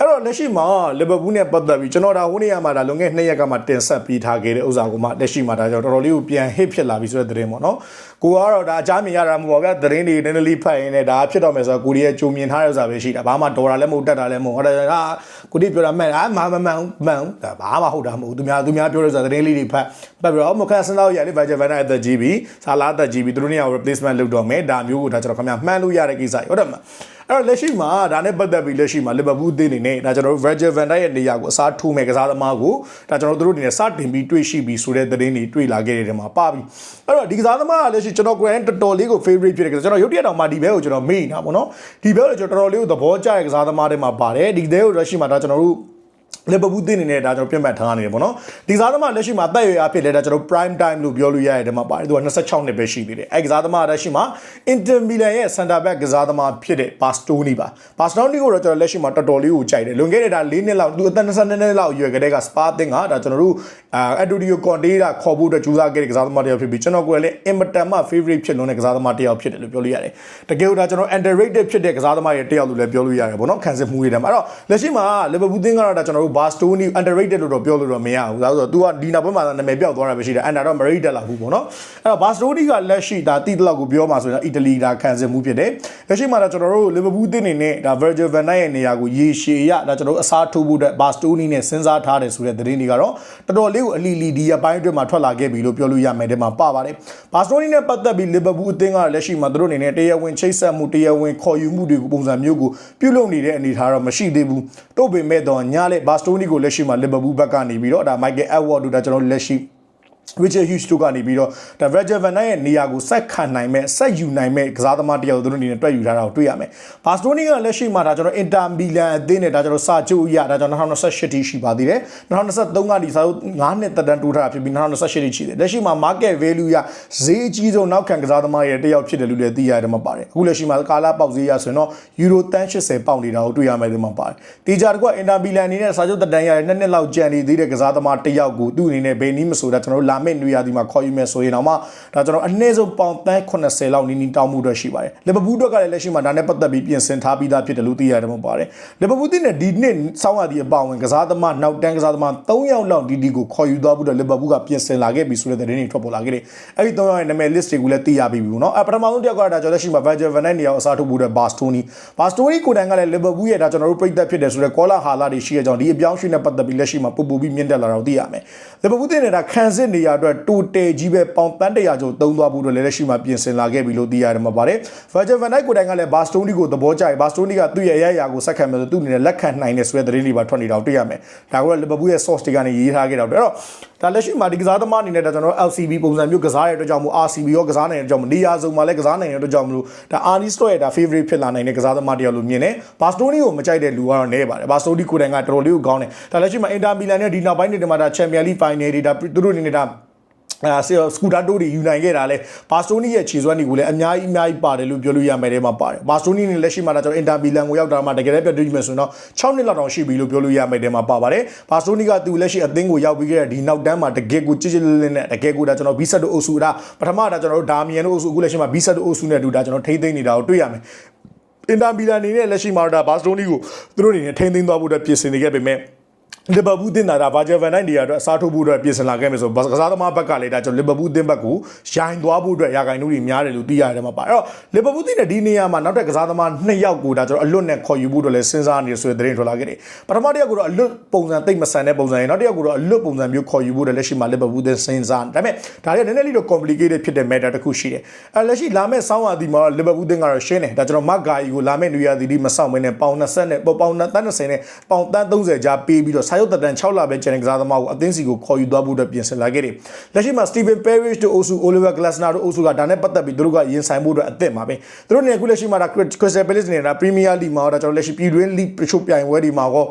အဲ့တော့လက်ရှိမှာလီဗာပူးနဲ့ပတ်သက်ပြီးကျွန်တော်ဒါဟိုနေ့ကမှဒါလွန်ခဲ့2ရက်ကမှတင်ဆက်ပြီးထားခဲ့တဲ့ဥစ္စာကိုမှလက်ရှိမှာဒါကြောင့်တော်တော်လေးကိုပြန် hit ဖြစ်လာပြီဆိုတဲ့သတင်းပေါ့နော်ကိုကတော့ဒါအကြမ်းမြင်ရတာမဟုတ်ပါဗျာသတင်းတွေနည်းနည်းလေးဖတ်ရင်းနဲ့ဒါဖြစ်တော့မယ်ဆိုတော့ကိုရီးယားကြုံမြင်ထားတဲ့ဥစ္စာပဲရှိတာဘာမှဒေါ်လာလည်းမဟုတ်တက်တာလည်းမဟုတ်ဟောဒါကကိုတီပြောတာမှန်လားမမမှန်မှန်ဒါဘာမှဟုတ်တာမဟုတ်သူများသူများပြောတဲ့ဥစ္စာသတင်းလေးတွေဖတ်ပတ်ပြီးတော့မခက်စနောက်ရလေ budget van အသက်ကြီးပြီစာလာအသက်ကြီးပြီသူတို့နေရာ replacement လုပ်တော့မယ်ဒါမျိုးကိုဒါကျွန်တော်ခင်ဗျာမှန်းလို့ရတဲ့ကိစ္စဟုတ်တယ်မ အဲ့တော့လက်ရှိမှာဒါနဲ့ပတ်သက်ပြီးလက်ရှိမှာလီဗာပူးအသင်းအနေနဲ့ဒါကျွန်တော်တို့ Virgil van Dijk ရဲ့နေရာကိုအစားထိုးမဲ့ကစားသမားကိုဒါကျွန်တော်တို့အနေနဲ့စတင်ပြီးတွေ့ရှိပြီးဆိုတဲ့သတင်းတွေတွေ့လာခဲ့တဲ့နေရာမှာပါပြီအဲ့တော့ဒီကစားသမားကလက်ရှိကျွန်တော်ကိုယ်တိုင်တော်တော်လေးကို favorite ဖြစ်တဲ့ကစားကျွန်တော်ရုပ်တရက်တောင်မှဒီဘဲကိုကျွန်တော်မေ့နေတာပေါ့နော်ဒီဘဲကိုကျွန်တော်တော်တော်လေးကိုသဘောကျတဲ့ကစားသမားတွေမှာပါတယ်ဒီဘဲကိုလက်ရှိမှာဒါကျွန်တော်တို့ လီဗာပူးတင်းနေနဲ့ဒါကျွန်တော်ပြတ်မှတ်ထားနေတယ်ပေါ့နော်ဒီကစားသမားလက်ရှိမှာတက်ရွယ်အဖြစ်လဲဒါကျွန်တော် prime time လို့ပြောလို့ရတဲ့ဒီမှာပါတယ်သူက26နှစ်ပဲရှိသေးတယ်အဲကစားသမားလက်ရှိမှာ Inter Milan ရဲ့ center back ကစားသမားဖြစ်တဲ့ Bastoni ပါ Bastoni ကိုတော့ကျွန်တော်လက်ရှိမှာတော်တော်လေးကိုကြိုက်တယ်လွန်ခဲ့တဲ့ဒါ၄နှစ်လောက်သူအသက်22နှစ်လောက်ရွယ်ကလေးက Spa တင်ကဒါကျွန်တော်တို့အာ Antonio Conte ကခေါ်ဖို့အတွက်ကြိုးစားခဲ့တဲ့ကစားသမားတစ်ယောက်ဖြစ်ပြီးကျွန်တော်ကိုယ်လည်း Inter မှာ favorite ဖြစ်လို့တဲ့ကစားသမားတစ်ယောက်ဖြစ်တယ်လို့ပြောလို့ရတယ်တကယ်လို့ဒါကျွန်တော် underrated ဖြစ်တဲ့ကစားသမားရဲ့တစ်ယောက်လို့လည်းပြောလို့ရတယ်ပေါ့နော်ခံစစ်မှုတွေတည်းမှာအဲ့တော့လက်ရှိမှာ Liverpool တင်းကတော့ဒါကျွန်တော်တို့ Bastoni underrated လို့တော့ပြောလို့တော့မရဘူးဒါဆိုတော့ तू ကဒီနောက်ဘက်မှာနာမည်ပြောက်သွားတာပဲရှိတယ် under တော့ merit တက်လာဘူးပေါ့နော်အဲ့တော့ Bastoni ကလက်ရှိဒါတိတလောက်ကိုပြောမှာဆိုရင်အီတလီဒါခံစစ်မှုဖြစ်တယ်လက်ရှိမှာဒါကျွန်တော်တို့ Liverpool တင်းနေနဲ့ဒါ Virgil van Dijk ရဲ့နေရာကိုရေရှည်ရဒါကျွန်တော်တို့အစားထိုးဖို့အတွက် Bastoni နဲ့စဉ်းစားထားတယ်ဆိုတဲ့သတင်းတွေကတော့တော်တော်လေးကိုအလီလီဒီအပိုင်းအတွင်းမှာထွက်လာခဲ့ပြီလို့ပြောလို့ရမယ်တဲ့မှာပါပါတယ် Bastoni နဲ့ပတ်သက်ပြီး Liverpool အသင်းကလက်ရှိမှာသူတို့အနေနဲ့တရားဝင်ချိတ်ဆက်မှုတရားဝင်ခေါ်ယူမှုတွေကိုပုံစံမျိုးကိုပြုလုပ်နေတဲ့အနေအထားတော့မရှိသေးဘူးတို့ပေမဲ့တော့ညားလက် Bastoni ကိုလက်ရှိမှာ Liverpool ဘက်ကနေပြီးတော့ဒါ Michael Edward တို့ဒါကျွန်တော်တို့လက်ရှိ Richard Hughes တို့ကနေပြီးတော့ဒါ Virgil van Dijk ရဲ့နေရာကိုဆက်ခံနိုင်မဲ့ဆက်ယူနိုင်မဲ့ကစားသမားတယောက်သူတို့အနေနဲ့တွက်ယူထားတာကိုတွေ့ရမယ်။ Barcelona ကလက်ရှိမှာဒါကျွန်တော် Inter Milan အသင်းနဲ့ဒါကျွန်တော်စာချုပ်အရဒါကျွန်တော်2028တိရှိပါသေးတယ်။2023ကနေစာချုပ်9နှစ်သက်တမ်းတိုးထားတာဖြစ်ပြီး2028တိရှိတယ်။လက်ရှိမှာ market value ရဈေးအကြီးဆုံးနောက်ခံကစားသမားရဲ့တယောက်ဖြစ်တယ်လို့လည်းသိရတယ်မှာပါတယ်။အခုလက်ရှိမှာကာလာပေါက်ဈေးရဆိုရင်တော့ Euro 80ပေါက်နေတာကိုတွေ့ရမယ်ဒီမှာပါတယ်။တေချာတကွ Inter Milan အနေနဲ့စာချုပ်သက်တမ်းရတဲ့နှစ်နှစ်လောက်ကြံနေသေးတဲ့ကစားသမားတယောက်ကိုသူ့အနေနဲ့ဘယ်နည်းမဆိုဒါကျွန်တော်တို့လာမယ့်နွေရာသီမှာခေါ်ယူမယ်ဆိုရင်တော့မှဒါကျွန်တော်အနည်းဆုံးပေါင်တန်း80လောက်နီးနီးတောင်းမှုအတွက်ရှိပါတယ်လီဗာပူးအတွက်ကလည်းလက်ရှိမှာဒါနဲ့ပတ်သက်ပြီးပြင်ဆင်ထားပြီးသားဖြစ်တယ်လို့သိရတယ်မှာပါတယ်လီဗာပူးတင်းနဲ့ဒီနှစ်စောင်းရသည်အပေါဝင်ကစားသမားနောက်တန်းကစားသမား3ယောက်လောက်ဒီဒီကိုခေါ်ယူသွားဖို့အတွက်လီဗာပူးကပြင်ဆင်လာခဲ့ပြီဆိုတဲ့သတင်းတွေထွက်ပေါ်လာခဲ့တယ်အဲ့ဒီ3ယောက်ရဲ့နာမည် list တွေကိုလည်းသိရပြီဘူးเนาะအပထမဆုံးတစ်ယောက်ကဒါကျွန်တော်လက်ရှိမှာ Virgil van Dijk နေရာကိုအစားထိုးဖို့အတွက် Bastoni Bastoni ကိုတိုင်ကလည်းလီဗာပူးရဲ့ဒါကျွန်တော်တို့ပြိသက်ဖြစ်တယ်ဆိုတော့ကောလာဟာလာတွေရှိရကြောင်းဒီအပြောင်းရွှေ့နဲ့ပတ်သက်ပြီးလက်ရှိမှာပူပူပြီးမြင့်တက်လာတော့သိရမယ်လီဗာပူးတင်းနဲ့ဒါခံစစ်နေရာ အတွက်တိုတယ်ကြီးပဲပေါင်တန်းတရာကျော်သုံးသွားဖို့အတွက်လည်းလက်ရှိမှာပြင်ဆင်လာခဲ့ပြီလို့သိရတယ်မှာပါတယ် Virgil van Dijk ကိုတိုင်ကလည်း Bastoni ကိုသဘောကျတယ် Bastoni ကသူ့ရဲ့ရရကိုစက်ခံမယ်ဆိုသူ့အနေနဲ့လက်ခံနိုင်တယ်ဆိုတဲ့သတင်းတွေပါထွက်နေတာကိုတွေ့ရမယ်ဒါကလည်း Liverpool ရဲ့ source တွေကနေရေးထားခဲ့တော့အဲ့တော့ဒါလက်ရှိမှာဒီကစားသမားအနေနဲ့ဒါကျွန်တော် LCB ပုံစံမျိုးကစားရတဲ့အတွက်ကြောင့်မို့ RCB ရောကစားနိုင်တဲ့အတွက်ကြောင့်မို့နေရာစုံမှာလည်းကစားနိုင်တဲ့အတွက်ကြောင့်မလို့ဒါ Arnie Slot ရဲ့ဒါ favorite ဖြစ်လာနိုင်တဲ့ကစားသမားတယောက်လို့မြင်တယ် Bastoni ကိုမကြိုက်တဲ့လူကတော့နေပါတယ် Bastoni ကိုတိုင်ကတော်တော်လေးကိုကောင်းတယ်ဒါလက်ရှိမှာ Inter Milan နဲ့ဒီနောက်ပိုင်းတွေမှာဒါ Champions League final တွေဒါသူတို့အနေနဲ့ဒါ အာဆီစကူတာတိုတွေယူနိုင်ခဲ့တာလဲဘာစတိုနီရဲ့ခြေစွမ်းတွေကိုလည်းအများကြီးအများကြီးပါတယ်လို့ပြောလို့ရမယ်တဲ့မှာပါတယ်ဘာစတိုနီနဲ့လက်ရှိမှာတော့ကျွန်တော်အင်တာမီလန်ကိုရောက်တာမှတကယ်လည်းပြတ်တွေ့မယ်ဆိုရင်တော့6နှစ်လောက်တောင်ရှိပြီလို့ပြောလို့ရမယ်တဲ့မှာပါပါတယ်ဘာစတိုနီကသူလက်ရှိအသင်းကိုရောက်ပြီးခဲ့တဲ့ဒီနောက်တန်းမှာတကယ်ကိုကြစ်ကြစ်လင်းလင်းနဲ့တကယ်ကိုဒါကျွန်တော်ဘီဆက်တို့အုပ်စုဒါပထမဒါကျွန်တော်တို့ဒါမီယန်တို့အုပ်စုအခုလက်ရှိမှာဘီဆက်တို့အုပ်စုနဲ့တူဒါကျွန်တော်ထိမ့်သိမ့်နေတာကိုတွေ့ရမယ်အင်တာမီလန်အနေနဲ့လက်ရှိမှာဒါဘာစတိုနီကိုသူတို့အနေနဲ့ထိမ့်သိမ့်သွားဖို့အတွက်ပြင်ဆင်နေခဲ့ပေမဲ့ လီဗာပူးတင်တာဒါဗာဂျယ်ဗန်နိုင်တွေကတော့အစားထိုးဖို့အတွက်ပြင်ဆင်လာခဲ့မယ်ဆိုကစားသမားဘက်ကလည်းဒါကျွန်တော်လီဗာပူးတင်ဘက်ကိုရိုင်းသွားဖို့အတွက်ရာဂိုင်တို့တွေများတယ်လို့သိရတယ်မှာပါအဲ့တော့လီဗာပူးတင်တဲ့ဒီနေရာမှာနောက်ထပ်ကစားသမား2ယောက်ကိုဒါကျွန်တော်အလွတ်နဲ့ခေါ်ယူဖို့အတွက်လည်းစဉ်းစားနေဆိုတဲ့သတင်းထွက်လာခဲ့တယ်ပထမတစ်ယောက်ကတော့အလွတ်ပုံစံတိတ်မဆန်တဲ့ပုံစံရင်နောက်တစ်ယောက်ကတော့အလွတ်ပုံစံမျိုးခေါ်ယူဖို့အတွက်လက်ရှိမှာလီဗာပူးတင်စဉ်းစားဒါပေမဲ့ဒါတွေကနည်းနည်းလေးတော့ complicated ဖြစ်တဲ့ matter တစ်ခုရှိတယ်အဲ့လက်ရှိလာမယ့်ဆောင်းရာသီမှာလီဗာပူးတင်ကတော့ရှင်းတယ်ဒါကျွန်တော်မတ်ဂါယီကိုလာမယ့်နွေရာသီဒီမဆောက်မင်းနဲ့ပေါင်20နဲ့ပေါင်30နဲ့ပေါင်30ကြားပေးပြီးတော့စာရုပ်တက်တန်6လပဲကျန်တဲ့ကစားသမားကိုအသင်းစီကိုခေါ်ယူသွားဖို့အတွက်ပြင်ဆင်လာခဲ့တယ်။လက်ရှိမှာ Steven Parrish တို့အိုဆူ Oliver Glasner တို့အိုဆူကဒါနဲ့ပတ်သက်ပြီးသူတို့ကရင်ဆိုင်ဖို့အတွက်အသင့်ပါပဲ။သူတို့နေအခုလက်ရှိမှာဒါ Crystal Palace နေတာ Premier League မှာတော့ကျွန်တော်လက်ရှိပြည်တွင်း League တချို့ပြိုင်ပွဲတွေမှာတော့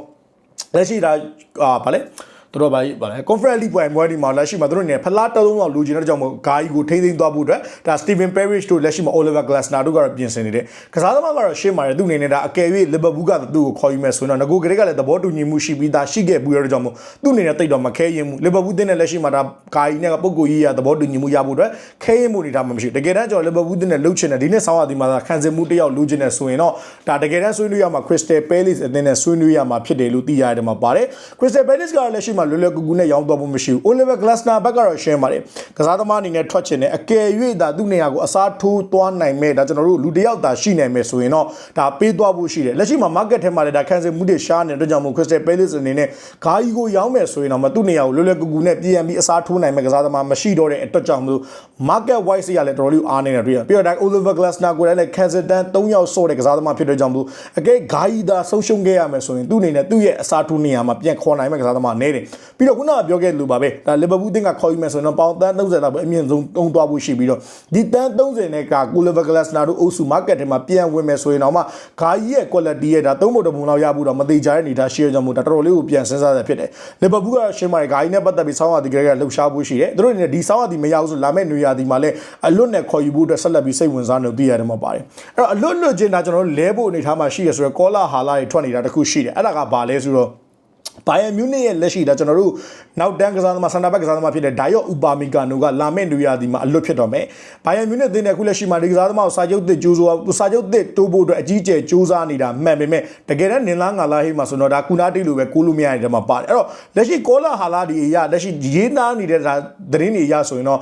လက်ရှိဒါအာဗာလဲ သူသူတို့ဘာကြီးပါလဲ conference league ပွဲပွဲဒီမှာလက်ရှိမှာသူတို့နေဖလားတစ်လုံးလောက်လူချင်တဲ့ကြောင့်မို့ဂါကြီးကိုထိမ့်သိမ်းသွားဖို့အတွက်ဒါ Steven Parrish တို့လက်ရှိမှာ Oliver Glasner တို့ကတော့ပြင်ဆင်နေတယ်ကစားသမားကတော့ရှင်းပါတယ်သူအနေနဲ့ဒါအကယ်၍ Liverpool ကသူ့ကိုခေါ်ယူမယ်ဆိုရင်တော့ငကိုကလေးကလည်းသဘောတူညီမှုရှိပြီးသားရှိခဲ့ဘူးရတဲ့ကြောင့်မို့သူ့အနေနဲ့တိတ်တော့မခဲရင်ဘူး Liverpool တင်းနဲ့လက်ရှိမှာဒါဂါကြီးနဲ့ပုံကိုကြီးရသဘောတူညီမှုရဖို့အတွက်ခဲရင်မှုနေတာမှမရှိဘူးတကယ်တမ်းကျွန်တော် Liverpool တင်းနဲ့လှုပ်ချင်တယ်ဒီနေ့ဆောင်းရဒီမှာခံစင်မှုတစ်ယောက်လှုပ်ချင်တယ်ဆိုရင်တော့ဒါတကယ်တမ်းဆွေးနွေးရမှာ Crystal Palace အသင်းနဲ့ဆွေးနွေးရမှာဖြစ်တယ်လို့သိရတယ်မှာပါတယ် Crystal Palace ကလည်းလက်ရှိမှာလွယ်လွယ်ကူကူနဲ့ရောင်းတော့ဖို့မရှိဘူး Oliver Glasner ဘက်ကတော့ရှင်းပါတယ်ကစားသမားအနေနဲ့ထွက်ချင်တယ်အကယ်၍ဒါသူ့နေရာကိုအစားထိုးသွားနိုင်မဲ့ဒါကျွန်တော်တို့လူတစ်ယောက်သာရှိနိုင်မယ်ဆိုရင်တော့ဒါပေးသွားဖို့ရှိတယ်လက်ရှိမှာ market ထဲမှာလည်းဒါခံစင်မှုတွေရှားနေတဲ့အတွက်ကြောင့်မို့ Crystal Palace အနေနဲ့ဂါကြီးကိုရောင်းမယ်ဆိုရင်တော့မသူ့နေရာကိုလွယ်လွယ်ကူကူနဲ့ပြန်ပြီးအစားထိုးနိုင်မဲ့ကစားသမားမရှိတော့တဲ့အတွက်ကြောင့်မို့ market wise ရလည်းတော်တော်လေးအားနေတာတွေ့ရပြီးတော့ဒါ Oliver Glasner ကိုလည်း Kazakhstan 3ယောက်ဆော့တဲ့ကစားသမားဖြစ်တဲ့ကြောင့်မို့အကဲဂါကြီးသာဆုံးရှုံးခဲ့ရမယ်ဆိုရင်သူ့အနေနဲ့သူ့ရဲ့အစားထိုးနေရာမှာပြန်ခေါ်နိုင်မဲ့ကစားသမားနေတယ်ပြီးတော့ခုနကပြောခဲ့လို့ပါပဲဒါ Liverpool တင်းကခေါ်ယူမယ်ဆိုရင်တော့ပေါင်တန်း30လောက်ပဲအမြင့်ဆုံးတုံးသွားဖို့ရှိပြီးတော့ဒီတန်း30နဲ့က Oliver Glasner တို့အုပ်စု market ထဲမှာပြန်ဝင်မယ်ဆိုရင်တော့မှဂါကြီးရဲ့ quality ရဲ့ဒါသုံးဖို့တပုံလောက်ရဖို့တော့မသေးကြတဲ့အနေထားရှိရကြောင့်မို့ဒါတော်တော်လေးကိုပြန်စဉ်းစားရဖြစ်တယ် Liverpool ကရှင်းပါတယ်ဂါကြီးနဲ့ပတ်သက်ပြီးဆောင်းရသည်ကလေးကလှုပ်ရှားဖို့ရှိတယ်သူတို့အနေနဲ့ဒီဆောင်းရသည်မရဘူးဆိုလာမယ့်နေရာဒီမှာလည်းအလွတ်နဲ့ခေါ်ယူဖို့အတွက်ဆက်လက်ပြီးစိတ်ဝင်စားနေသိရတယ်မှာပါတယ်အဲ့တော့အလွတ်လွတ်ချင်းဒါကျွန်တော်တို့လဲဖို့အနေထားမှာရှိရဆိုတော့ကောလာဟာလာတွေထွက်နေတာတခုရှိတယ်အဲ့ဒါကဘာလဲဆိုတော့ ဘိုင်ယန်မြူးနစ်ရဲ့လက်ရှိဒါကျွန်တော်တို့နောက်တန်းကစားသမားဆန်တာဘက်ကစားသမားဖြစ်တဲ့ဒါယော့ဥပါမီကာနိုကလာမယ့်နေရာဒီမှာအလွတ်ဖြစ်တော့မယ်ဘိုင်ယန်မြူးနစ်အသင်းနဲ့အခုလက်ရှိမှာဒီကစားသမားကိုစာချုပ်သစ်ကြိုးစားစာချုပ်သစ်တိုးဖို့အတွက်အကြီးကျယ်ကြိုးစားနေတာမှန်ပေမဲ့တကယ်တမ်းနင်လားငါလားဟိမှာဆိုတော့ဒါကူနာတိလိုပဲကိုလိုမရတဲ့မှာပါတယ်အဲ့တော့လက်ရှိကောလာဟာလာဒီအရာလက်ရှိရေးသားနေတဲ့ဒါသတင်းတွေအရဆိုရင်တော့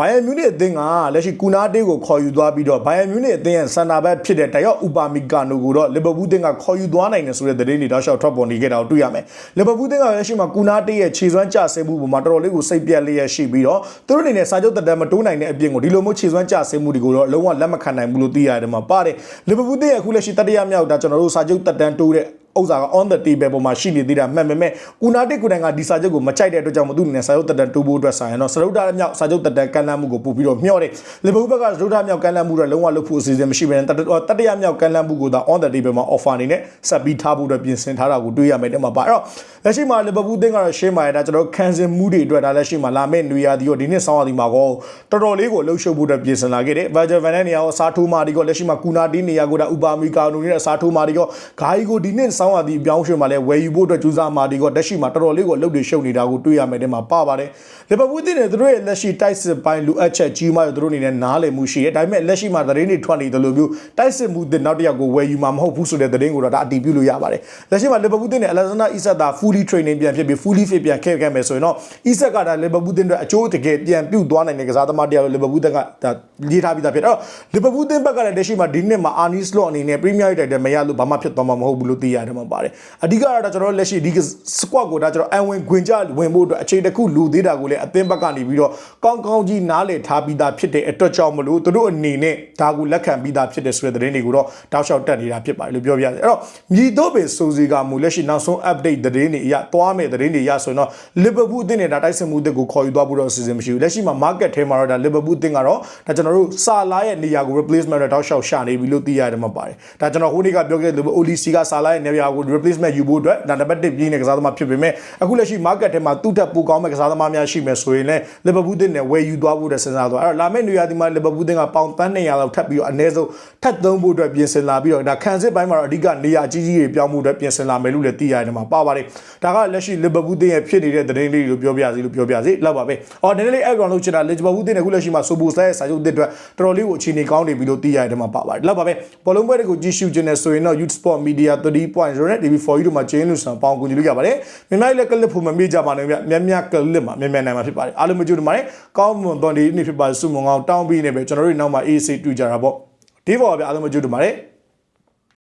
ဘိုင်ယန်မြူးနစ်အသင်းကလက်ရှိကူနာတေးကိုခေါ်ယူသွားပြီးတော့ဘိုင်ယန်မြူးနစ်အသင်းရဲ့စန်တာဘက်ဖြစ်တဲ့တယောက်ဥပါမီကာနိုကိုတော့လီဗာပူးအသင်းကခေါ်ယူသွားနိုင်တယ်ဆိုတဲ့သတင်းတွေတောက်လျှောက်ထွက်ပေါ်နေခဲ့တာကိုတွေ့ရမယ်လီဗာပူးအသင်းကလက်ရှိမှာကူနာတေးရဲ့ခြေစွမ်းကျဆင်းမှုပုံမှာတော်တော်လေးကိုစိတ်ပြက်လျက်ရှိပြီးတော့သူတို့အနေနဲ့စာချုပ်တက်တမ်းမတိုးနိုင်တဲ့အပြင်ကိုဒီလိုမျိုးခြေစွမ်းကျဆင်းမှုတွေကိုတော့လုံးဝလက်မခံနိုင်ဘူးလို့သိရတယ်မှာပါတယ်လီဗာပူးအသင်းရဲ့အခုလက်ရှိတတိယမြောက်ဒါကျွန်တော်တို့စာချုပ်တက်တမ်းတိုးတဲ့ ဥစ္စာက on the table ပေါ်မှာရှိနေသေးတာမှန်ပေမဲ့ကူနာတစ်ကူတိုင်ကဒီစာချုပ်ကိုမကြိုက်တဲ့အတွက်ကြောင့်မသူ့အနေနဲ့စာချုပ်တက်တန်တူဖို့အတွက်ဆိုင်ရတော့စရုဒ္ဓမြောက်စာချုပ်တက်တန်ကန်လန်းမှုကိုပို့ပြီးတော့မျှော့တယ်လီဗာပူးဘက်ကစရုဒ္ဓမြောက်ကန်လန်းမှုတော့လုံးဝလုပ်ဖို့အစီအစဉ်မရှိဘဲနဲ့တတရမြောက်ကန်လန်းမှုကိုသာ on the table မှာ offer အနေနဲ့ဆက်ပြီးထားဖို့အတွက်ပြင်ဆင်ထားတာကိုတွေ့ရမယ်တဲ့မှာပါအဲ့တော့လက်ရှိမှာလီဗာပူးအသင်းကတော့ရှင်းပါရတာကျွန်တော်ခံစင်မှုတွေအတွက်ဒါလက်ရှိမှာလာမယ့်နွေရာသီရောဒီနှစ်ဆောင်းရာသီမှာကောတော်တော်လေးကိုလှုပ်ရှုပ်ဖို့အတွက်ပြင်ဆင်လာခဲ့တယ် Virgil van Dijk နေရာကိုစားထိုးမာဒီကောလက်ရှိမှာကူနာတီနေရာကိုဒါဥပါမီကာနိုနဲ့စားထိုးမာဒီကောဂါယီကိုဒီနှစ်ဆောင်းရာသီပြောင်းရွှေ့မှာလည်းဝယ်ယူဖို့အတွက်ကြိုးစားမာဒီကောလက်ရှိမှာတော်တော်လေးကိုလှုပ်တွေရှုပ်နေတာကိုတွေ့ရမယ်တဲ့မှာပါပါတယ်လီဗာပူးအသင်းနဲ့သူတို့ရဲ့လက်ရှိတိုက်စစ်ပိုင်းလိုအပ်ချက်ကြီးမားရသူတို့အနေနဲ့နားလည်မှုရှိတယ်ဒါပေမဲ့လက်ရှိမှာသတင်းတွေထွက်နေတယ်လို့မျိုးတိုက်စစ်မှုတဲ့နောက်တစ်ယောက်ကိုဝယ်ယူမှာမဟုတ်ဘူးဆိုတဲ့သတင်းကိုတော့ဒါအတည်ပြုလို့ရပါတယ်လက်ရှိမှာလီဗာပူးအသင်းနဲ့အလက်ဇန်ဒါအီဆက်သာ fully training ပြန်ဖြစ်ပြီး fully fit ပြန်ခဲ့ခဲ့မယ်ဆိုရင်တော့အီဆက်ကဒါလီဗာပူးအသင်းအတွက်အကျိုးတကယ်ပြန်ပြုတ်သွားနိုင်တဲ့ကစားသမားတရားလို့လီဗာပူးအသင်းကဒါရေးထားပြီးသားဖြစ်တယ်အဲ့တော့လီဗာပူးအသင်းဘက်ကလည်းလက်ရှိမှာဒီနှစ်မှာအာနီစလော့အနေနဲ့ Premier League တိုက်တယ်မရလို့ဘာမှဖြစ်သွားမှာမဟုတ်ဘူးလို့သိရတယ်မှာပါတယ်အဓိကတော့ကျွန်တော်လက်ရှိဒီ squad ကိုဒါကျွန်တော်အန်ဝင်ခွင်ကြဝင်ဖို့အတွက်အချိန်တစ်ခုလူသေးတာကိုလည်းအသင်းဘက်ကနေပြီးတော့ကောင်းကောင်းကြီးနားလည်ထားပြီးသားဖြစ်တဲ့အတွက်ကြောင့်မလို့သူတို့အနေနဲ့ဒါကိုလက်ခံပြီးသားဖြစ်တဲ့ဆိုတဲ့သတင်းတွေကိုတော့တောက်လျှောက်တက်နေတာဖြစ်ပါတယ်လို့ပြောပြရတယ်အဲ့တော့မြည်တော့ပဲစိုးစီကမူလက်ရှိနောက်ဆုံး update သတင်းတွေအရသွားမဲ့သတင်းတွေရဆိုရင်တော့ Liverpool အသင်းနဲ့ဒါတိုက်စစ်မှုအသင်းကိုခေါ်ယူသွားဖို့တော့အစီအစဉ်မရှိဘူးလက်ရှိမှာ market ထဲမှာတော့ဒါ Liverpool အသင်းကတော့ဒါကျွန်တော်တို့စာလာရဲ့နေရာကို replacement တော့တောက်လျှောက်ရှာနေပြီလို့သိရတယ်မှာပါတယ်ဒါကျွန်တော်ဟိုနေ့ကပြောခဲ့လို့ Olisi ကစာလာရဲ့နေရာကို replacement ယူဖို့အတွက်ဒါနံပါတ်1ပြင်းတဲ့ကစားသမားဖြစ်ပေမဲ့အခုလက်ရှိ market ထဲမှာသူ့ထက်ပိုကောင်းမဲ့ကစားသမားများရှိမယ်ဆိုရင်လည်း Liverpool အသင်းနဲ့ဝယ်ယူသွားဖို့တဲ့စဉ်းစားသွားအဲ့တော့လာမယ့်နေရာဒီမှာ Liverpool အသင်းကပေါင်ပန်း200လောက်ထပ်ပြီးတော့အနည်းဆုံးထပ်သုံးဖို့အတွက်ပြင်ဆင်လာပြီးတော့ဒါခံစစ်ပိုင်းမှာတော့အဓိကနေရာကြီးကြီးတွေပြောင်းမှုအတွက်ပြင်ဆင်လာမယ်လို့လည်းသိရတယ်မှာပါပါတယ်ဒါကလက်ရှိ Liverpool အသင်းရဲ့ဖြစ်နေတဲ့သတင်းလေးလို့ပြောပြစီလို့ပြောပြစီလောက်ပါပဲအော်နည်းနည်းလေး background လုပ်ချင်တာ Liverpool အသင်းနဲ့အခုလက်ရှိမှာ Soboslai ရဲ့စာချုပ်အသစ်အတွက်တော်တော်လေးကိုအခြေအနေကောင်းနေပြီလို့သိရတယ်မှာပါပါတယ်လောက်ပါပဲဘောလုံးပွဲတွေကိုကြည့်ရှုခြင်းနဲ့ဆိုရင်တော့ Youth Sport Media 3.0နဲ့ TV4U တို့မှာကျင်းလို့ဆိုတော့ပေါင်းကူညီလို့ရပါတယ်မြန်မာပြည်လည်းကလစ်ဖို့မမေ့ကြပါနဲ့ဗျမြက်မြက်ကလစ်မှာမြန်မြန်နိုင်မှာဖြစ်ပါတယ်အားလုံးမကြိုးတပါတယ်ကောင်းမွန်သောနေ့နေ့ဖြစ်ပါစုမုံအောင်တောင်းပြီးနေပဲကျွန်တော်တို့နောက်မှာ AC တူကြတာပေါ့ဒီပေါ်ဗျအားလုံးမကြိုးတပါတယ်